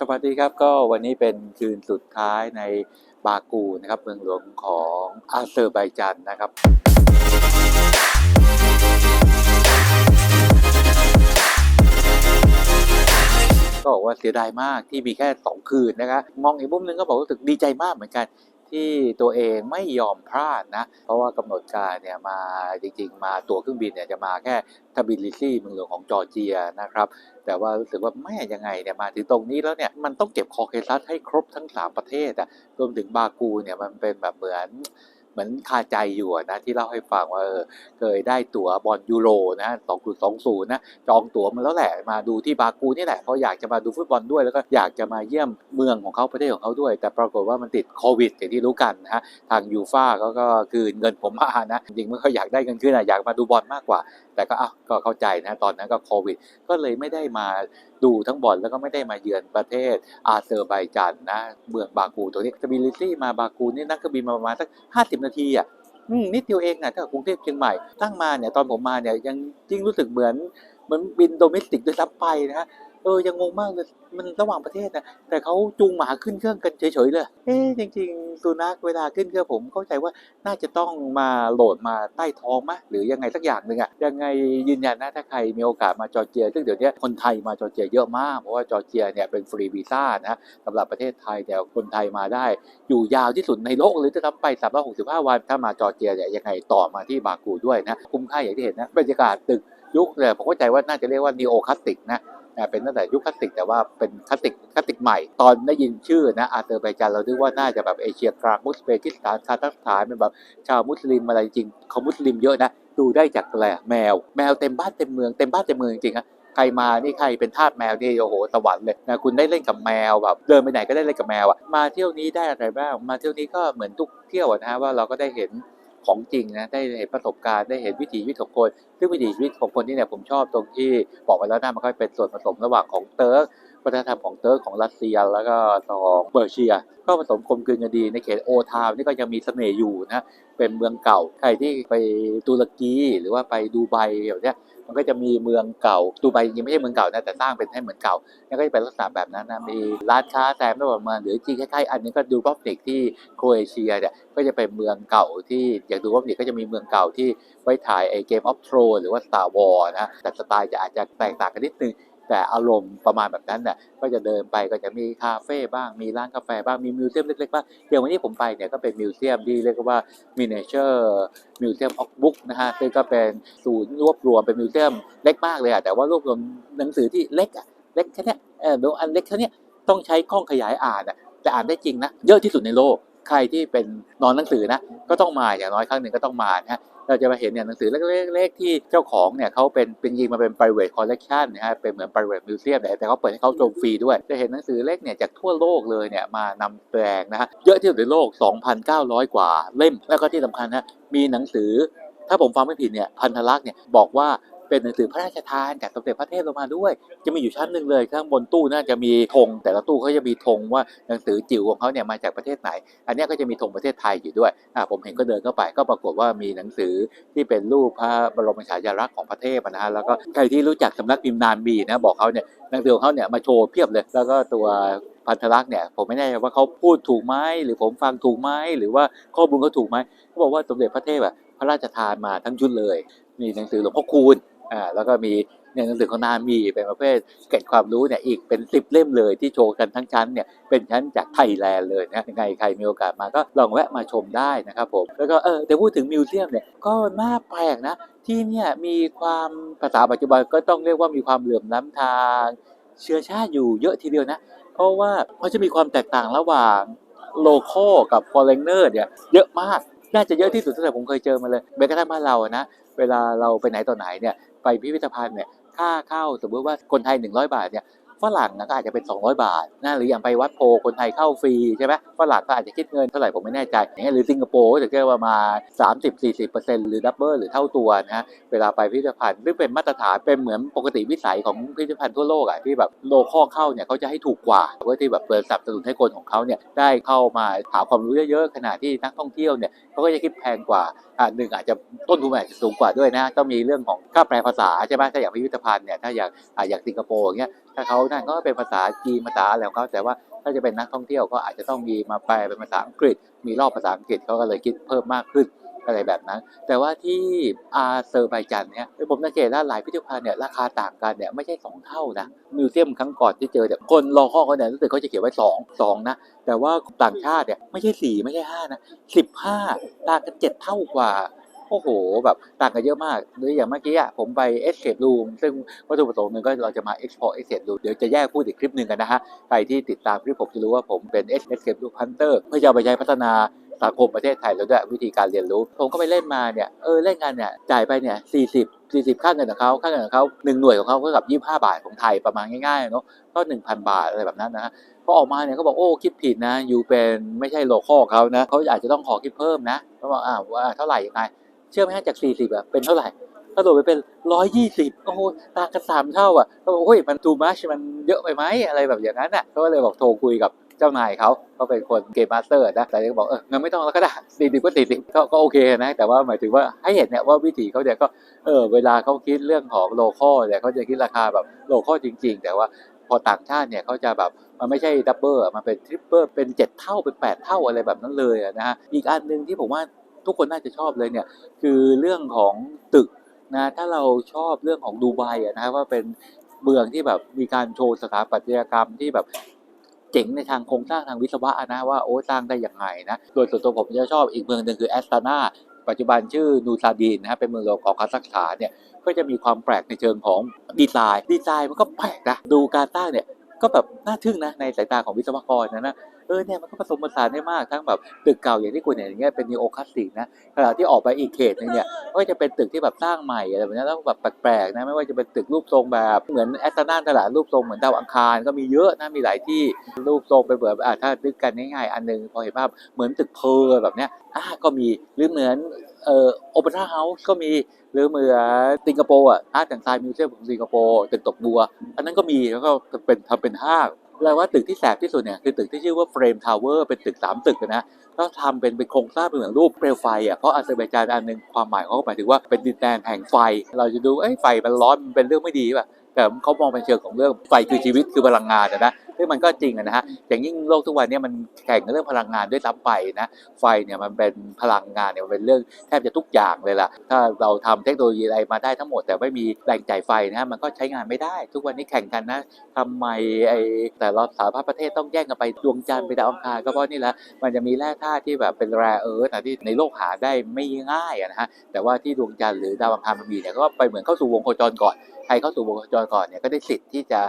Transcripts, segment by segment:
สวัสดีครับก็วันนี้เป็นคืนสุดท้ายในบากูนะครับ เมืองหลวงของอาเซอร์ไบจันนะครับ ก็บอกว่าเสียดายมากที่มีแค่ 2 คืนนะครับมองอีกมุมหนึงก็บอกว่ารู้สึกดีใจมากเหมือนกัน ที่ตัวเองไม่ยอมพลาดนะ เพราะว่ากำหนดการเนี่ยมาจริงๆ มาตัวเครื่องบินเนี่ยจะมาแค่ทบิลิซีเมืองหลวงของจอร์เจียนะครับ แต่ว่ารู้สึกว่าแม่ยังไงเนี่ยมาถึงตรงนี้แล้วเนี่ยมันต้องเก็บคอเคซัสให้ครบทั้ง 3 ประเทศอะรวมถึงบากูเนี่ยมันเป็นแบบเหมือน เหมือนคาใจอยู่นะที่เล่าให้ฟังว่าเออเคยได้ตั๋วบอลยูโรนะ2.20นย์นะจองตั๋วมาแล้วแหละมาดูที่บากูนี่แหละเพราะอยากจะมาดูฟุตบอลด้วยแล้วก็อยากจะมาเยี่ยมเมืองของเขาประเทศของเขาด้วย แต่ปรากฏว่ามันติดโควิดอย่างที่รู้กันนะฮะทางยูฟ่าเขาก็คืนเงินผมมานะจริงๆไม่ค่อยอยากได้เงินคืนอะอยากมาดูบอลมากกว่า แต่ก็อะก็เข้าใจนะตอนนั้นก็โควิด ก็เลยไม่ได้มาดูทั้งบอลแล้วก็ไม่ได้มาเยือนประเทศอาเซอร์ไบจันนะเมืองบากูตัวนี้สบิลิซี่มาบากูนี่นั่งเครื่องบินมาประมาณสักห้าสิบนาทีอะอืมนิดเดียวเองนะถ้ากรุงเทพเชียงใหม่ตั้งมาเนี่ยตอนผมมาเนี่ยยังจริงรู้สึกเหมือนเหมือนบินโดเมสติกด้วยซ้ำไปนะฮะ เออยังงงมากเลยมันระหว่างประเทศนะแต่เขาจูงหมาขึ้นเครื่องกันเฉยๆเลยเอ๊ะจริงๆสุนัขเวลาขึ้นเครื่องผมเข้าใจว่าน่าจะต้องมาโหลดมาใต้ท้องมะหรือยังไงสักอย่างหนึ่งอะยังไงยืนยันนะถ้าใครมีโอกาสมาจอร์เจียซึ่งเดี๋ยวนี้คนไทยมาจอร์เจียเยอะมากเพราะว่าจอร์เจียเนี่ยเป็นฟรีวีซ่านะสำหรับประเทศไทยเนี่คนไทยมาได้ อยู่ยาวที่สุดในโลกเลยจะทำไป 365 วันถ้ามาจอร์เจียเนี่ยยังไงต่อมาที่บากูด้วยนะคุ้มค่าอย่างที่เห็นนะบรรยากาศตึกยุคเนี่ยผมเข้าใจว่าน่าจะเรียกว่านีโอคลาสติกนะ อ่าเป็นตั้งแต่ยุคคลาสสิกแต่ว่าเป็นคลาสสิกคลาสสิกใหม่ ตอนได้ยินชื่อนะอาเซอร์ไบจานเราคิดว่าน่าจะแบบเอเชียกลางมุสเบกิสถานคาซัคสถานเป็นแบบชาวมุสลิมอะไรจริงเขามุสลิมเยอะนะดูได้จากอะไรแมว แมวเต็มบ้านเต็มเมืองเต็มบ้านเต็มเมืองจริงๆอะใครมานี่ใครเป็นทาสแมวนี่โอ้โหสวรรค์เลยนะคุณได้เล่นกับแมวแบบเดินไปไหนก็ได้เล่นกับแมวอะมาเที่ยวนี้ได้อะไรบ้างมาเที่ยวนี้ก็เหมือนทุกเที่ยวนะฮะว่าเราก็ได้เห็น ของจริงนะได้เห็นประสบการณ์ได้เห็นวิถีชีวิตของคน ซึ่งวิถีชีวิตของคนนี่เนี่ยผมชอบตรงที่บอกไปแล้วนะมันก็เป็นส่วนผสมระหว่างของเติร์ก วัฒนธรรมของเติร์กของรัสเซีย แล้วก็ของเปอร์เซีย ก็ผสมกลมกลืนกันดีในเขตโอทาวน์นี่ก็ยังมีเสน่ห์อยู่นะเป็นเมืองเก่าใครที่ไปตุรกีหรือว่าไปดูไบแบบเนี้ยมันก็จะมีเมืองเก่าดูไบยังไม่ใช่เมืองเก่านะแต่สร้างเป็นให้เหมือนเก่านี่ก็จะเป็นลักษณะแบบนั้นนะมีร้านค้าแซมระหว่างเมืองหรือจริงคล้ายๆอันนี้ก็ดูบอฟนิกที่โครเอเชียเนี่ยก็จะเป็นเมืองเก่าที่อย่างดูบอฟนิกก็จะมีเมืองเก่าที่ไว้ถ่ายไอเกมออฟทรหรือว่า Star Wars นะแต่สไตล์จะอาจจะแตกต่างกันนิดนึง แต่อารมณ์ประมาณแบบนั้นน่ะก็จะเดินไปก็จะมีคาเฟ่บ้างมีร้านกาแฟบ้างมีมิวเซียมเล็กๆบ้างอย่างวันนี้ผมไปเนี่ยก็เป็นมิวเซียมที่เรียกว่ามินิเจอร์มิวเซียมออฟบุ๊กนะฮะซึ่งก็เป็นศูนย์รวบรวมเป็นมิวเซียมเล็กมากเลยอะแต่ว่ารวบรวมหนังสือที่เล็กอะเล็กแค่เนี้ยเออดูอันเล็กแค่เนี้ยต้องใช้กล้องขยายอ่านอะแต่อ่านได้จริงนะเยอะที่สุดในโลก ใครที่เป็นนอนหนังสือนะก็ต้องมาอย่างน้อยครั้งหนึ่งก็ต้องมานะฮะเราจะมาเห็นเนี่ยหนังสือเล็กๆที่เจ้าของเนี่ยเขาเป็นเป็นยิงมาเป็น private collection นะฮะเป็นเหมือน private museum แต่แต่เขาเปิดให้เขาชมฟรีด้วย จะเห็นหนังสือเล็กเนี่ยจากทั่วโลกเลยเนี่ยมานำแสดงนะฮะเยอะที่สุดในโลก 2,900 กว่าเล่ม แล้วก็ที่สำคัญนะมีหนังสือถ้าผมฟังไม่ผิดเนี่ยพันธลักษณ์เนี่ยบอกว่า เป็นหนังสือพระราชทานจากสมเด็จพระเทพลงมาด้วย จะมีอยู่ชั้นหนึ่งเลยข้างบนตู้น่าจะมีธงแต่ละตู้เขาจะมีธงว่าหนังสือจิ๋วของเขาเนี่ยมาจากประเทศไหน อันนี้ก็จะมีธงประเทศไทยอยู่ด้วยอ่าผมเห็นก็เดินเข้าไปก็ปรากฏว่ามีหนังสือที่เป็นรูปพระบรมฉายาลักษณ์ของประเทศนะฮะแล้วก็ใครที่รู้จักสำนักพิมพ์นานบีนะบอกเขาเนี่ยหนังสือของเขาเนี่ยมาโชว์เพียบเลย แล้วก็ตัวพันธลักษณ์เนี่ยผมไม่แน่ใจว่าเขาพูดถูกไหมหรือผมฟังถูกไหมหรือว่าข้อมูลเขาถูกไหมเขาบอกว่าสมเด็จพระเทพอะพระราชทานมาทั้งชุดเลย มีหนังสือหลวงพ่อคูณ อ่าแล้วก็มีเนี่ยหนังสือของนามีเป็นประเภทเก็ดความรู้เนี่ยอีกเป็นสิบเล่มเลยที่โชว์กันทั้งชั้นเนี่ยเป็นชั้นจากไทยแลนด์เลยนะยังไงใครมีโอกาสมาก็ลองแวะมาชมได้นะครับผมแล้วก็เออแต่พูดถึงมิวเซียมเนี่ยก็น่าแปลกนะที่เนี่ยมีความภาษาปัจจุบันก็ต้องเรียกว่ามีความเหลื่อมล้ำทาง เชื้อชาติอยู่เยอะทีเดียวนะ เพราะว่ามันจะมีความแตกต่างระหว่างโลคอลกับ foreigner เนี่ยเยอะมากน่าจะเยอะที่สุดตั้งแต่ผมเคยเจอมาเลยแม้กระทั่งบ้านเรานะเวลาเราไปไหนต่อไหนเนี่ย ไปพิพิธภัณฑ์เนี่ยค่าเข้าสมมติว่าคนไทย 100 บาทเนี่ยฝรั่งนะก็อาจจะเป็น 200 บาทนะหรืออย่างไปวัดโพคนไทยเข้าฟรีใช่ไหมฝรั่งก็อาจจะคิดเงินเท่าไหร่ผมไม่แน่ใจอย่างเงี้ยหรือสิงคโปร์ก็จะเรียกว่ามา 30-40%หรือดับเบิลหรือเท่าตัวนะเวลาไปพิพิธภัณฑ์ซึ่งเป็นมาตรฐานเป็นเหมือนปกติวิสัยของพิพิธภัณฑ์ทั่วโลกอะที่แบบโลคอลเข้าเนี่ยเขาจะให้ถูกกว่าเพื่อที่แบบเปิดสับสนุนให้คนของเขาเนี่ยได้เข้ามาหาความรู้เยอะๆขณะที่นักท่องเที่ยวเนี่ยเขาก็จะคิดแพงกว่าอ่าหนึ่งอาจจะต้นทุนอาจจะสูงกว่าด้วยนะต้องมีเรื่องของค่าแปลภาษาใช่ไหมถ้าอย่างพิพิธภัณฑ์เนี่ยถ้าอย่างอ่าอย่างสิงคโปร์อย่างเงี้ยถ้าเขานั่นก็เป็นภาษาจีนภาษาอะไรของเขาแต่ว่าถ้าจะเป็นนักท่องเที่ยวก็อาจจะต้องมีมาแปลเป็นภาษาอังกฤษ มีรอบภาษาอังกฤษเขาก็เลยคิดเพิ่มมากขึ้น อะไรแบบนั้น แต่ว่าที่อาเซอร์ไบจันเนี่ยผมสังเกตว่าหลายพิพิธภัณฑ์เนี่ยราคาต่างกันเนี่ยไม่ใช่สองเท่านะมิวเซียมครั้งก่อนที่เจอเนี่ยคนรอข้อเขาเนี่ยรู้สึกเขาจะเขียนไว้สองสองนะแต่ว่าต่างชาติเนี่ยไม่ใช่สี่ไม่ใช่ห้านะสิบห้าต่างกันเจ็ดเท่ากว่าโอ้โหแบบต่างกันเยอะมากหรืออย่างเมื่อกี้ผมไป Escape Room ซึ่งวัตถุประสงค์หนึ่งก็เราจะมา Export Escape Room เดี๋ยวจะแยกพูดอีกคลิปหนึ่งกันนะฮะ ใครที่ติดตามคลิปผมจะรู้ว่าผมเป็น Escape Room Hunter เพื่อจะเอาไปใช้พัฒนา สังคมประเทศไทยแล้วด้วยวิธีการเรียนรู้ ผมก็ไปเล่นมาเนี่ยเออเล่นกันเนี่ยจ่ายไปเนี่ยสี่สิบสี่สิบค่าเงินของเขาค่าเงินของเขาหนึ่งหน่วยของเขาก็กับยี่ห้าบาทของไทยประมาณง่ายๆเนาะก็หนึ่งพันบาทอะไรแบบนั้นนะฮะพอออกมาเนี่ยเขาบอกโอ้คิดผิดนะอยู่เป็นไม่ใช่โลคอลเขานะเขาอาจจะต้องขอคิดเพิ่มนะเขาบอกอ่าว่าเท่าไหร่ยังไงเชื่อไหมฮะจาก40อะเป็นเท่าไหร่กระโดดไปเป็น120โอ้โหต่างกันสามเท่าอะเขาบอกโอ้ยมัน too much มันเยอะไปไหมอะไรแบบอย่างนั้นอะเขาก็เลยบอกโทรคุยกับ เจ้านายเขาเขาเป็นคนเกมมาสเตอร์นะแต่ก็บอกเอองั้นไม่ต้องแล้วก็ได้40ก็40ก็ก็โอเคนะ แต่ว่าหมายถึงว่าให้เห็นเนี่ยว่าวิธีเขาเนี่ยก็เออเวลาเขาคิดเรื่องของโลคอลเนี่ยเขาจะคิดราคาแบบโลคอลจริง ๆ แต่ว่าพอต่างชาติเนี่ยเขาจะแบบมันไม่ใช่ดับเบิลมันเป็นทริปเปิลเป็นเจ็ดเท่าเป็นแปดเท่าอะไรแบบนั้นเลยนะฮะอีกอันหนึ่งที่ผมว่าทุกคนน่าจะชอบเลยเนี่ยคือเรื่องของตึกนะถ้าเราชอบเรื่องของดูไบอะนะว่าเป็นเมืองที่แบบมีการโชว์สถาปัตยกรรมที่แบบ เจ๋งในทางโครงสร้างทางวิศวะนะว่าโอ้สร้างได้อย่างไรนะโดยส่วนตัวผมจะชอบอีกเมืองหนึ่งคือแอสตานาปัจจุบันชื่อนูซาดีนนะฮะเป็นเมืองหลวงของคาซัคสถานเนี่ยก็จะมีความแปลกในเชิงของดีไซน์ดีไซน์มันก็แปลกนะดูการสร้างเนี่ยก็แบบน่าทึ่งนะในสายตาของวิศวกรนะนะ เออเนี่ยมันก็ผสมผสานได้มากทั้งแบบตึกเก่าอย่างที่คุณเห็นอย่างเงี้ยเป็นนีโอคลาสสิกนะขณะที่ออกไปอีกเขตหนึงเนี่ยก็จะเป็นตึกที่แบบสร้างใหม่อะไรแบบนี้แล้วแบบแปลกๆนะไม่ว่าจะเป็นตึกรูปทรงแบบเหมือนแอสตันตลาดรูปทรงเหมือนดาวอังคารก็มีเยอะนะมีหลายที่รูปทรงไปแบบอ่าถ้านึกกันง่ายๆอันหนึงพอเห็นภาพเหมือนตึกเพอร์แบบเนี้ยอ่าก็มีหรือเหมือนเอ่อโอเปร่าเฮาส์ก็มีหรือเหมือนสิงคโปร์อะอาร์ตแอนด์ไซน์มิวเซียมของสิงคโปร์ตึกตกบัว อันนั้นก็มีแล้วก็เป็นทำเป็นห้าง แปลว่าตึกที่แสบที่สุดเนี่ยคือตึกที่ชื่อว่าเฟรมทาวเวอร์เป็นตึกสามตึกนะก็ทำเป็นเป็นโครงสร้างเป็นเหมือนรูปเปลวไฟอะเพราะอาเซอร์ไบจานอันหนึ่งความหมายเขาก็หมายถึงว่าเป็นดินแดนแห่งไฟ เราจะดูไอ้ไฟมันร้อนมันเป็นเรื่องไม่ดีป่ะแต่เขามองเป็นเชิงของเรื่องไฟคือชีวิตคือพลังงานนะ ซึ่งมันก็จริงอะนะฮะอย่างยิ่งโลกทุกวันนี้มันแข่งเรื่องพลังงานด้วยซ้ำไปนะไฟเนี่ยมันเป็นพลังงานเนี่ยมันเป็นเรื่องแทบจะทุกอย่างเลยล่ะถ้าเราทำเทคโนโลยีอะไรมาได้ทั้งหมด แต่ไม่มีแหล่งจ่ายไฟนะฮะมันก็ใช้งานไม่ได้ ทุกวันนี้แข่งกันนะทำไมไอแต่ละสารพัดประเทศต้องแย่งกันไปดวงจันทร์ไปดาวอังคารก็เพราะนี่แหละมันจะมีแร่ธาตุที่แบบเป็นแร่เอิร์ธที่ในโลกหาได้ไม่ง่ายอะนะฮะแต่ว่าที่ดวงจันทร์หรือดาวอังคารมันมีเนี่ยก็ไปเหมือนเข้าสู่วงโคจรก่อนใครเข้าสู่วงโคจรก่อนเนี่ยก็ได้สิทธิ์ที่จะ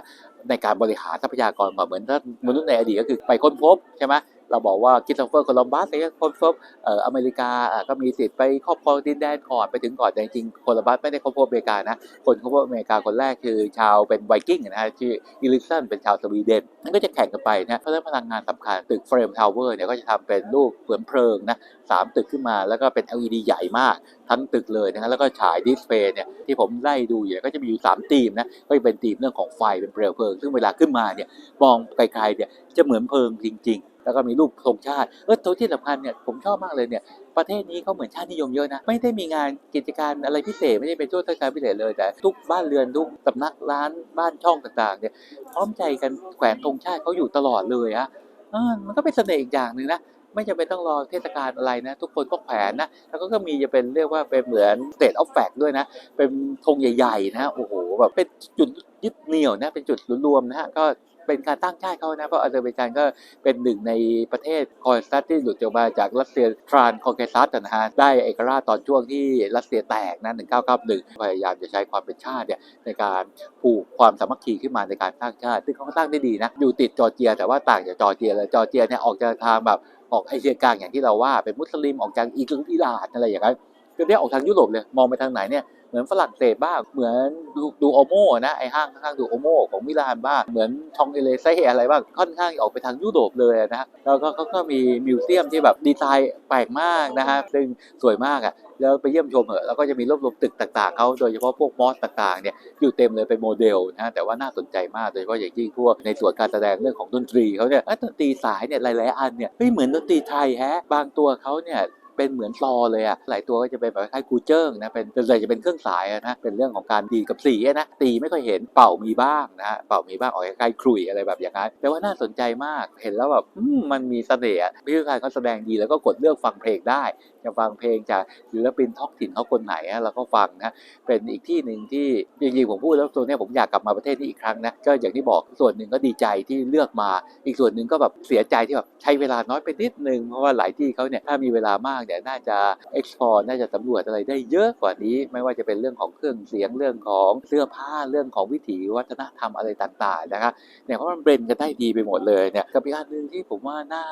ในการบริหารทรัพยากรก่อนเหมือนถ้ามนุษย์ในอดีตก็คือไปค้นพบใช่ไหม เราบอกว่าคิสโตเฟอร์โคลัมบัสเนี่ยค้นพบเอ่ออเมริกาก็มีสิทธิ์ไปครอบครองดินแดนก่อนไปถึงก่อนแต่จริงๆโคลัมบัสไม่ได้ค้นพบอเมริกานะคนค้นพบอเมริกาคนแรกคือชาวเป็นไวกิ้งนะฮะชื่ออิลิสันเป็นชาวสวีเดนนั่นก็จะแข่งกันไปนะเพราะฉะนั้นพลังงานสำคัญตึกเฟรมทาวเวอร์เนี่ยก็จะทำเป็นรูปเหมือนเพลิงนะสามตึกขึ้นมาแล้วก็เป็น LED ใหญ่มากทั้งตึกเลยนะฮะแล้วก็ฉายดิสเพย์เนี่ยที่ผมไล่ดูอยู่เนี่ยก็จะมีอยู่3ธีมนะก็จะเป็นธีมเรื่องของไฟเป็นเปลวเพลิง ซึ่งเวลาขึ้นมาเนี่ยมองไกลๆเนี่ยจะเหมือนเพลิงจริง ๆ แล้วก็มีรูปธงชาติเออตัวที่สำคัญเนี่ยผมชอบมากเลยเนี่ยประเทศนี้เขาเหมือนชาตินิยมเยอะนะ ไม่ได้มีงานกิจการอะไรพิเศษไม่ได้เป็นช่วงเทศกาลพิเศษเลย แต่ทุกบ้านเรือนทุกสำนักร้านบ้านช่องต่างๆเนี่ยพร้อมใจกันแขวนธงชาติเขาอยู่ตลอดเลยอะเออมันก็เป็นเสน่ห์อีกอย่างหนึ่งนะไม่จำเป็นต้องรอเทศกาลอะไรนะ ทุกคนก็แขวนนะ แล้วก็มีจะเป็นเรียกว่าเป็นเหมือน state of fact ด้วยนะ เป็นธงใหญ่ ๆ นะ โอ้โหแบบเป็นจุดยึดเหนี่ยวนะ เป็นจุดรวมนะฮะก็ เป็นการตั้งชาติเขานะเพราะอาเซอร์ไบจานก็เป็นหนึ่งในประเทศคอยสตัสที่หลุดออกมาจากรัสเซียทรานคอเคซัสนะฮะได้เอกราชตอนช่วงที่รัสเซียแตกนะ1991 พยายามจะใช้ความเป็นชาติเนี่ยในการผูกความสามัคคีขึ้นมาในการสร้างชาติ ซึ่งเขาก็สร้างได้ดีนะอยู่ติดจอร์เจีย แต่ว่าต่างจากจอร์เจียเลยจอร์เจียเนี่ยออกจากทางแบบออกเอเชียกลางอย่างที่เราว่าเป็นมุสลิมออกจากอีกอิหร่านอะไรอย่างเงี้ยก็เรียกออกทางยุโรปเลยมองไปทางไหนเนี่ย มือนฝรั่งเศสบ้าง เหมือนดูดูโอโมนะไอห้างข้างๆดูโอโมของมิลานบ้าง เหมือนชองเอเลเซ่อะไรบ้างค่อนข้างออกไปทางยุโรปเลยนะฮะแล้วก็เขาก็มีมิวเซียมที่แบบดีไซน์แปลกมากนะฮะซึ่งสวยมากอะแล้วไปเยี่ยมชมเหอะแล้วก็จะมีรวบรวมตึกต่างๆเขาโดยเฉพาะพวกมอสต่างๆเนี่ยอยู่เต็มเลยเป็นโมเดลนะฮะแต่ว่าน่าสนใจมากโดยเฉพาะอย่างยิ่งพวกในส่วนการแสดงเรื่องของดนตรีเขาเนี่ยดนตรีสายเนี่ยหลายๆอันเนี่ยไม่เหมือนดนตรีไทยแฮะบางตัวเขาเนี่ย เป็นเหมือนซอเลยอะหลายตัวก็จะเป็นแบบคล้ายกูเจิ้งนะเป็นส่วนใหญ่จะเป็นเครื่องสายนะเป็นเรื่องของการดีกับสีนะตีไม่ค่อยเห็นเป่ามีบ้างนะเป่ามีบ้างออกคล้ๆครุยอะไรแบบอย่างนั้นแต่ว่าน่าสนใจมากเห็นแล้วแบบมันมีเสน่ห์พิธีกายเขาแสดงดีแล้วก็กดเลือกฟังเพลงได้ จะฟังเพลงจากศิลปินท้องถิ่นเขาคนไหนเราก็ฟังนะเป็นอีกที่หนึ่งที่จริงๆผมพูดแล้วตัวเนี้ยผมอยากกลับมาประเทศนี้อีกครั้งนะก็อย่างที่บอกส่วนหนึ่งก็ดีใจที่เลือกมา อีกส่วนหนึ่งก็แบบเสียใจที่แบบใช้เวลาน้อยไปนิดนึงเพราะว่าหลายที่เขาเนี่ยถ้ามีเวลามากเนี่ยน่าจะ explore น่าจะสำรวจอะไรได้เยอะกว่านี้ ไม่ว่าจะเป็นเรื่องของเครื่องเสียงเรื่องของเสื้อผ้าเรื่องของวิถีวัฒนธรรมอะไรต่างๆนะครับเนี่ยเพราะมันเบรนกันได้ดีไปหมดเลยเนี่ยกับอีกอันหนึ่งที่ผมว่าน่า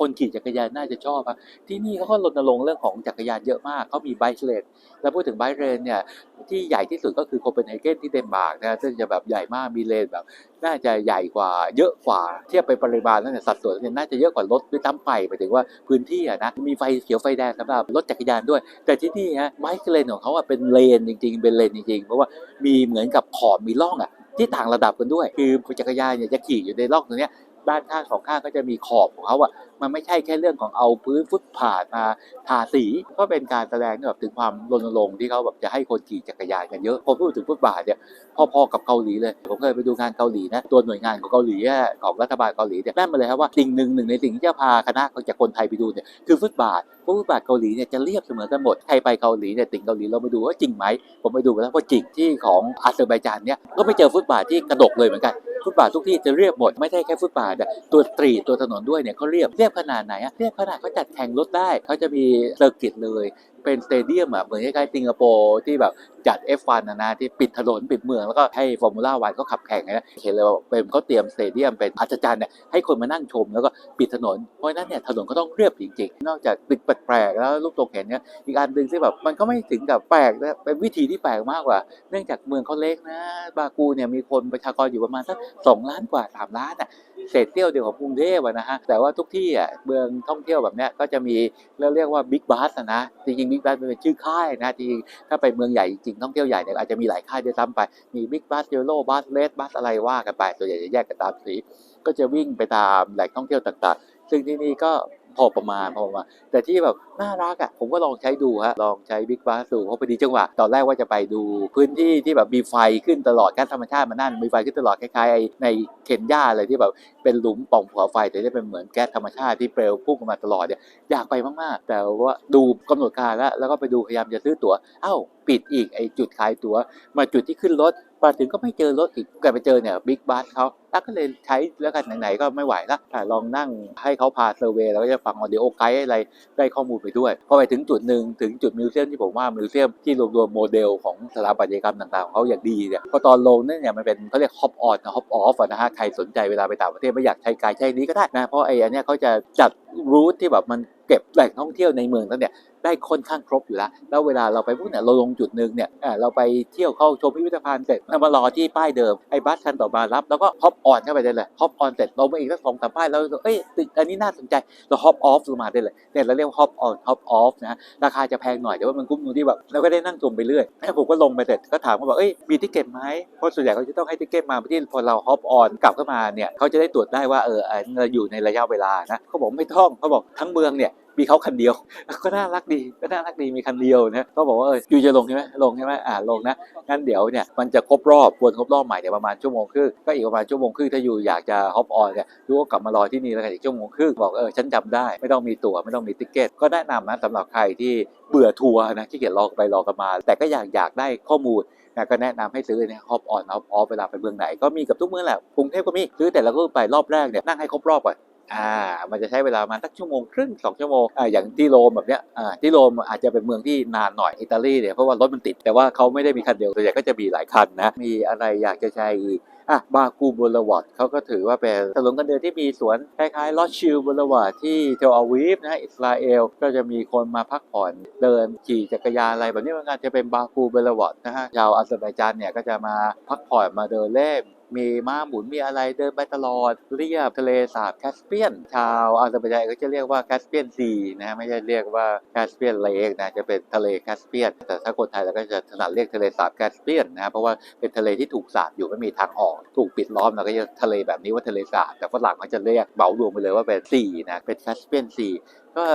คนขี่จักรยานน่าจะชอบอะที่นี่เขาก็รณรงค์เรื่องของจักรยานเยอะมากเขามีไบค์เลนแล้วพูดถึงไบค์เลนเนี่ยที่ใหญ่ที่สุดก็คือโคเปนเฮเกนที่เดนมาร์กนะซึ่งจะแบบใหญ่มากมีเลนแบบ น่าจะใหญ่กว่าเยอะกว่าเทียบไปปริมาณแล้วเนี่ยสัดส่วนเนี่ยน่าจะเยอะกว่ารถด้วยซ้ำไปหมายถึงว่าพื้นที่อะนะมีไฟเขียวไฟแดงสำหรับรถจักรยานด้วย แต่ที่นี่ฮะไบค์เลนของเขาอะเป็นเลนจริง ๆ เป็นเลนจริงๆเพราะว่ามีเหมือนกับขอบมีร่องอะที่ต่างระดับกันด้วย คือจักรยานเนี่ยจะขี่อยู่ในร่องตรงเนี้ย ด้านข้างสองข้างก็จะมีขอบของเขาอะมันไม่ใช่แค่เรื่องของเอาพื้นฟุตผาดมาทาสีก็เป็นการแสดงแบบถึงความรณรงค์ที่เขาแบบจะให้คนขี่จักรยานกันเยอะพอพูดถึงฟุตบาทเนี่ยพอๆกับเกาหลีเลยผมเคยไปดูงานเกาหลีนะตัวหน่วยงานของเกาหลีของรัฐบาลเกาหลีเนี่ยแน่นมาเลยครับว่าสิ่งหนึ่งหนึ่งในสิ่งที่จะพาคณะจากคนไทยไปดูเนี่ยคือฟุตบาท พราะฟุตบาทเกาหลีเนี่ยจะเรียบเสมอกันหมด ใครไปเกาหลีเนี่ยติ่งเกาหลีเราไปดูว่าจริงไหม ผมไปดูแล้วว่าจริงที่ของอาเซอร์ไบจานเนี่ยก็ไปเจอฟุตบาทที่กระดกเลยเหมือนกัน ฟุตบาททุกที่จะเรียบหมด ไม่ใช่แค่ฟุตบาทอะตัวตรีตัวถนนด้วยเนี่ยเขาเรียบ เรียบขนาดไหนอะเรียบขนาดเขาจัดแข่งรถได้ เขาจะมีเซอร์กิตเลย เป็นสเตเดียมอะเหมือนคล้ายๆสิงคโปร์ที่แบบ จัด F1 นะนะที่ปิดถนนปิดเมืองแล้วก็ให้ฟอร์มูล่าวันเขาขับแข่งนะเห็นเลยว่าเป็นเขาเตรียมสเตเดียมเป็นอัศจรรย์เนี่ยให้คนมานั่งชมแล้วก็ปิดถนน เพราะนั้นเนี่ยถนนก็ต้องเรียบจริงๆ นอกจากตึกแปลกๆแล้วลูกตกเห็นเนี่ยอีกอันหนึ่งที่แบบมันก็ไม่ถึงกับแปลกนะเป็นวิธีที่แปลกมากกว่า เนื่องจากเมืองเขาเล็กนะบากูเนี่ยมีคนประชากรอยู่ประมาณสักสองล้านกว่าสามล้านอะเศษเตี้ยวเดียวของกรุงเทพนะฮะแต่ว่าทุกที่อะเมืองท่องเที่ยวแบบเนี้ยก็จะมีเราเรียกว่าบิ๊กบัสนะจริงๆบิ๊กบัสเป็นชื่อค่ายนะจริงถ้าไปเมืองใหญ่จริงนท่องเที่ยวใหญ่เนี่ยอาจจะมีหลายค่ายด้วยซ้ำไป มีบิ๊กบัสเยลโล่บัสเลสบัสอะไรว่ากันไปส่วนใหญ่จะแยกกันตามสี ก็จะวิ่งไปตามแหล่งท่องเที่ยวต่างๆ ซึ่งที่นี่ก็ พอประมาณพอประมาณแต่ที่แบบน่ารักอะผมก็ลองใช้ดูฮะลองใช้บิ๊กบัสดูเพราะพอดีจังหวะตอนแรกว่าจะไปดูพื้นที่ที่แบบมีไฟขึ้นตลอดแก๊สธรรมชาติมานั่นมีไฟขึ้นตลอดคล้ายๆในเคนยาอะไรที่แบบเป็นหลุมป่องหัวไฟแต่ที่เป็นเหมือนแก๊สธรรมชาติที่เปลวพุ่งออกมาตลอดเนี่ยอยากไปมากๆ แต่ว่าดูกำหนดการแล้วแล้วก็ไปดูพยายามจะซื้อตั๋วเอ้าปิดอีกไอ้จุดขายตั๋วมาจุดที่ขึ้นรถ มาถึงก็ไม่เจอรถอีกแกไปเจอเนี่ยบิ๊กบัสเขาแล้วก็เลยใช้แล้วกันไหนๆก็ไม่ไหวละแต่ลองนั่งให้เขาพาเซอร์เวย์แล้วก็จะฟังออดียโอไกด์อะไรได้ข้อมูลไปด้วย พอไปถึงจุดหนึ่งถึงจุดมิวเซียมที่ผมว่ามิวเซียมที่รวบรวมโมเดลของสถาปัตยกรรมต่างๆของเขาอย่างดีเนี่ยพอตอนลงเนี่ยเนี่ยมันเป็นเขาเรียกฮอปออนฮอปออฟนะฮะใครสนใจเวลาไปต่างประเทศไม่อยากใช้กายใช้นี้ก็ได้นะเพราะไอ้อันเนี้ยเขาจะจัดรูทที่แบบมัน เก็บแหล่งท่องเที่ยวในเมืองตั้งเนี่ยได้ค่อนข้างครบอยู่แล้ว แล้วเวลาเราไปพวกเนี่ยเราลงจุดหนึ่งเนี่ยเราไปเที่ยวเข้าชมพิพิธภัณฑ์เสร็จมารอที่ป้ายเดิมไอ้บัสคันต่อมารับ แล้วก็ฮอปออนเข้าไปได้เลยฮอปออนเสร็จเราอีกสักสองสามป้ายแล้วเอ้ยตึกอันนี้น่าสนใจเราฮอปออฟลงมาได้เลยเนี่ยเราเรียกฮอปออนฮอปออฟนะราคาจะแพงหน่อยแต่ว่ามันคุ้มตรงที่แบบเราก็ได้นั่งชมไปเรื่อยแล้วผมก็ลงไปเสร็จก็ถามเขาบอกเอ้ยมีทิเก็ตไหมเพราะส่วนใหญ่เขาจะต้องให้ทิเก็ตมาที่พอเราฮอปออนกลับเข้ามาเนี่ยเขาจะได้ตรวจได้ว่าเออเราอยู่ในระยะเวลานะเขาบอกไม่ต้องเขาบอกทั้งเมืองเนี่ย มีเขาคันเดียว ก็น่ารักดีก็น่ารักดีมีคันเดียวนะก็บอกว่าเอออยู่จะลงใช่ไหมลงใช่ไหมอ่าลงนะงั้นเดี๋ยวเนี่ยมันจะครบรอบควรครบรอบใหม่เนี่ยประมาณชั่วโมงครึ่งก็อีกประมาณชั่วโมงครึ่งถ้าอยู่อยากจะฮอปออนเนี่ยยูก็กลับมารอที่นี่แล้วกันอีกชั่วโมงครึ่งบอกเออฉันจำได้ไม่ต้องมีตั๋วไม่ต้องมีติ๊กเก็ตก็แนะนำนะสำหรับใครที่เบื่อทัวร์นะที่เกียจรอไปรอกันมา แต่ก็อยากอยากได้ข้อมูลนะก็แนะนำให้ซื้อเนี่ยฮอปออนฮอปออฟเวลาไปเมืองไหนก็มีกับทุกเมืองแหละกรุงเทพก็มีซื้อแต่เราก็ไปรอบแรกเนี่ยนั่งให้ครบรอบก่อน อ่ามันจะใช้เวลามาสักชั่วโมงครึ่งสองชั่วโมงอ่าอย่างที่โรมแบบเนี้ยอ่าที่โรมอาจจะเป็นเมืองที่นานหน่อยอิตาลีเนี่ยเพราะว่ารถมันติดแต่ว่าเขาไม่ได้มีคันเดียวส่วนใหญ่ก็จะมีหลายคันนะมีอะไรอยากจะแชร์อีกอะบากูบูลวอดเขาก็ถือว่าเป็นถนนกันเดินที่มีสวนคล้ายๆลอดชิลบูลวอดที่เทลอาวีฟนะฮะอิสราเอลก็จะมีคนมาพักผ่อนเดินขี่จักรยานอะไรแบบนี้เหมือนกันจะเป็นบากูบูลวอดนะฮะชาวอาเซอร์ไบจานเนี่ยก็จะมาพักผ่อนมาเดินเล่นมีม้าหมุนมีอะไรเดินไปตลอดเรียบทะเลสาบแคสเปียน ชาวอาเซอร์ไบจานก็จะเรียกว่าแคสเปียนซีนะไม่ใช่เรียกว่าแคสเปียนเลกนะจะเป็นทะเลแคสเปียน แต่ถ้าคนไทยเราก็จะถนัดเรียกทะเลสาบแคสเปียนนะเพราะว่าเป็นทะเลที่ถูกสาบอยู่ไม่มีทางออก ถูกปิดล้อมเราก็จะทะเลแบบนี้ว่าทะเลสาบแต่ฝรั่งเขาจะเรียกเบารวมไปเลยว่าเป็นซีนะเป็นแคสเปียนซี ก็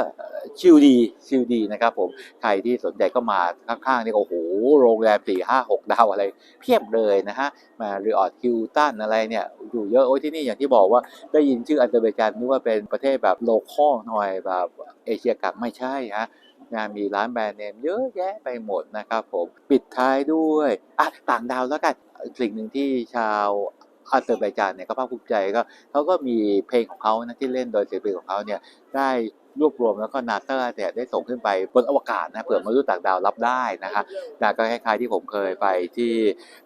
ชิลดีชิลดีนะครับผมใครที่สนใจก็มาข้างๆนี่โอ้โหโรงแรมสี่ห้าหกดาวอะไร เพียบเลยนะฮะมาริออทคิวตันอะไรเนี่ยอยู่เยอะโอ้ยที่นี่อย่างที่บอกว่าได้ยินชื่ออาเซอร์ไบจานนึกว่าเป็นประเทศแบบโลคอลหน่อยแบบเอเชียกลางไม่ใช่ฮะงานมีร้านแบรนด์เนมเยอะแยะไปหมดนะครับผมปิดท้ายด้วยอะต่างดาวแล้วกันสิ่งหนึ่งที่ชาวอาเซอร์ไบจานเนี่ยก็ภาคภูมิใจก็เขาก็มีเพลงของเขานะที่เล่นโดยศิลปินของเขาเนี่ยได้ รวบรวมแล้วก็นาซาเนี่ยได้ส่งขึ้นไปบนอวกาศนะเผื่อมนุษย์ต่างดาวรับได้นะคะนะก็คล้ายๆที่ผมเคยไปที่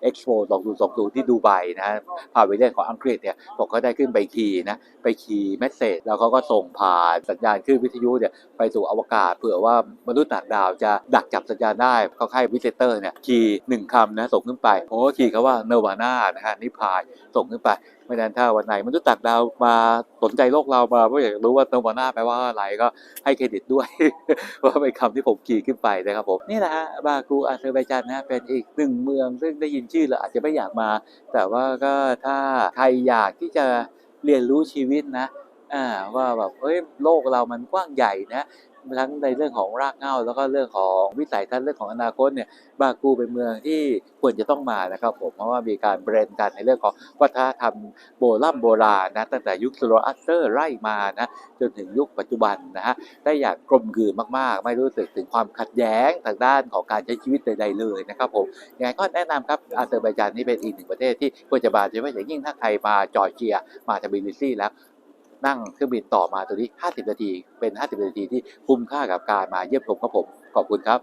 Expo 2022ที่ดูไบนะพาวิเลียนของอังกฤษเนี่ยผมก็ได้ขึ้นไปขี่นะไปขี่เมสเซจแล้วเขาก็ส่งผ่านสัญญาณคลื่นวิทยุเนี่ยไปสู่อวกาศ เผื่อว่ามนุษย์ต่างดาวจะดักจับสัญญาณได้เขาค่ายวิเซเตอร์เนี่ยคีหนึ่งคำนะส่งขึ้นไปผมก็คีย์เขาว่าเนวาน่านะฮะนิพานส่งขึ้นไปไม่นั้นถ้าวันไหนมนุษย์ต่างดาวมาสนใจโลกเรามาเพราะอยากรู้ว่าเนวาน่าแปลว่าอะไรก็ให้เครดิตด้วย ว่าเป็นคำที่ผมคีย์ขึ้นไปนะครับผมนี่แหละฮะบากูอาเซอร์ไบจานนะเป็นอีกหนึ่งเมือง ซึ่งได้ยินชื่อแล้วอาจจะไม่อยากมา แต่ว่าก็ถ้าใครอยากที่จะเรียนรู้ชีวิตนะอ่าว่าแบบเฮ้ยโลกเรามันกว้างใหญ่นะ ทั้งในเรื่องของรากเหง้า แล้วก็เรื่องของวิสัยทัศน์เรื่องของอนาคตเนี่ยบากูเป็นเมืองที่ควรจะต้องมานะครับผมเพราะว่ามีการเบรนกันในเรื่องของวัฒนธรรมโบราณโบราณนะตั้งแต่ยุคโซโลอัสเตอร์ไล่มานะจนถึงยุคปัจจุบันนะฮะได้อย่างกลมกลืนมากๆ ไม่รู้สึกถึงความขัดแย้งทางด้านของการใช้ชีวิตใดๆเลยนะครับผมยังไงก็แนะนำครับอาเซอร์ไบจานนี่เป็นอีกหนึ่งประเทศที่ควรจะมาโดยเฉพาะอย่างยิ่งถ้าใครมาจอร์เจียมาทบิลิซีแล้ว นั่งเครื่องบินต่อมาตัวนี้ 50 นาที เป็น 50 นาทีที่คุ้มค่ากับการมาเยี่ยมชมครับผม ขอบคุณครับ